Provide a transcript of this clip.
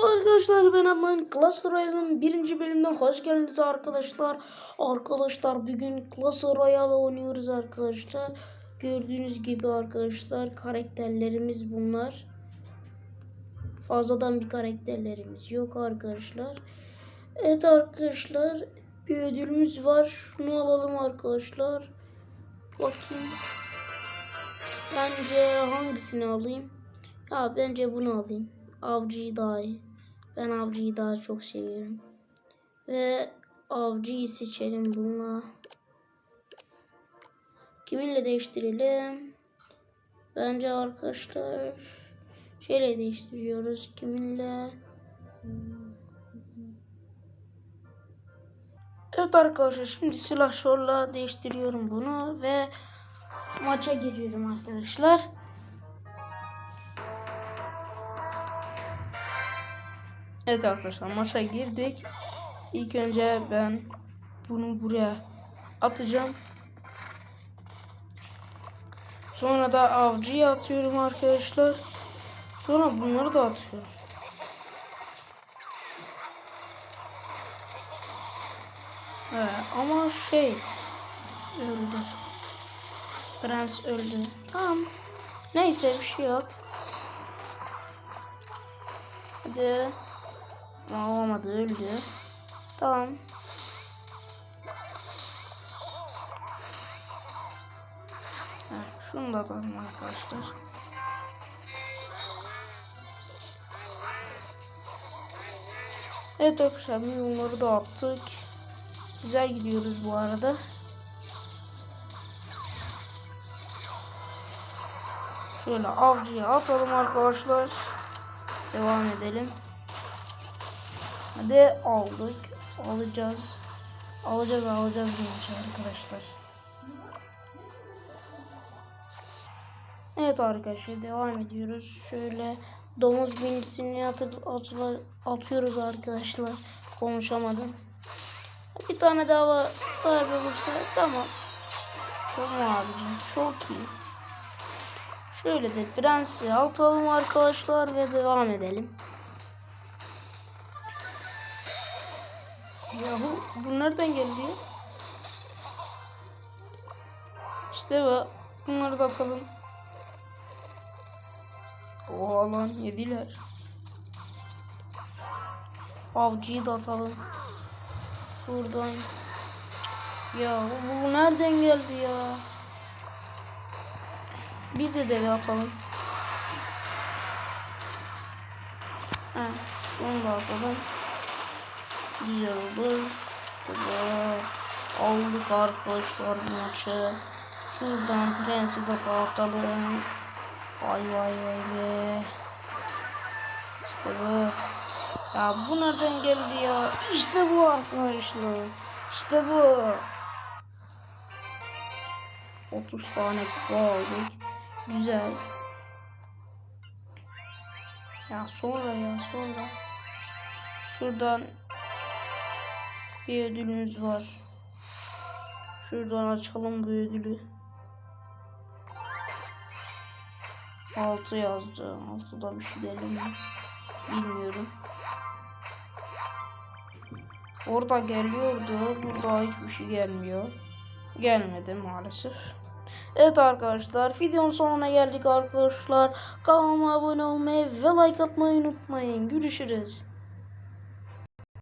Merhaba arkadaşlar ben Adnan Clash Royale'ın birinci bölümüne hoş geldiniz arkadaşlar. Arkadaşlar bugün Clash Royale oynuyoruz arkadaşlar. Gördüğünüz gibi arkadaşlar karakterlerimiz bunlar. Fazladan bir karakterlerimiz yok arkadaşlar. Evet arkadaşlar bir ödülümüz var. Şunu alalım arkadaşlar. Bakayım. Bence hangisini alayım? Ya bence bunu alayım. Avcıyı daha iyi. Ben avcıyı daha çok seviyorum. Ve avcıyı seçelim bununla. Kiminle değiştirelim? Bence arkadaşlar şeyle değiştiriyoruz. Kiminle? Evet arkadaşlar şimdi silahşorla değiştiriyorum bunu ve maça giriyorum arkadaşlar. Evet arkadaşlar maça girdik. İlk önce ben bunu buraya atacağım. Sonra da avcıyı atıyorum arkadaşlar. Sonra bunları da atıyorum. Evet, ama şey öldü. Prens öldü. Tamam. Neyse bir şey yok. Hadi. Ama olmadı öldü. Tamam. Heh, şunu da atalım arkadaşlar. Evet arkadaşlar milyonları da attık. Güzel gidiyoruz bu arada. Şöyle avcıya atalım arkadaşlar. Devam edelim. Hadi aldık. Alacağız. Alacağız alacağız bu maçı arkadaşlar. Evet arkadaşlar devam ediyoruz. Şöyle domuz birincisini atı, atı, atıyoruz arkadaşlar. Konuşamadım. Bir tane daha var, var olursa tamam. Tamam abicim çok iyi. Şöyle de prensi atalım arkadaşlar ve devam edelim. Yahu bu nereden geldi? İşte bu. Bunları da atalım. Oha lan yediler. Avcıyı da atalım. Buradan. Ya bu, nereden geldi ya? Biz de deve atalım. Ha, şunu da atalım. Güzel olur. İşte bu. Aldık arkadaşlar maçı. Şuradan prensi de dağıtalım. Vay vay vay be. İşte bu. Ya bu nereden geldi ya? İşte bu arkadaşlar. İşte bu. 30 tane kupa aldık. Güzel. Ya sonra ya sonra. Şuradan bir ödülümüz var. Şuradan açalım bu ödülü. 6 yazdı. 6'da bir şey gelir mi? Bilmiyorum. Orada geliyordu. Burada hiçbir şey gelmiyor. Gelmedi maalesef. Evet arkadaşlar videonun sonuna geldik arkadaşlar. Kanalıma abone olmayı ve like atmayı unutmayın. Görüşürüz.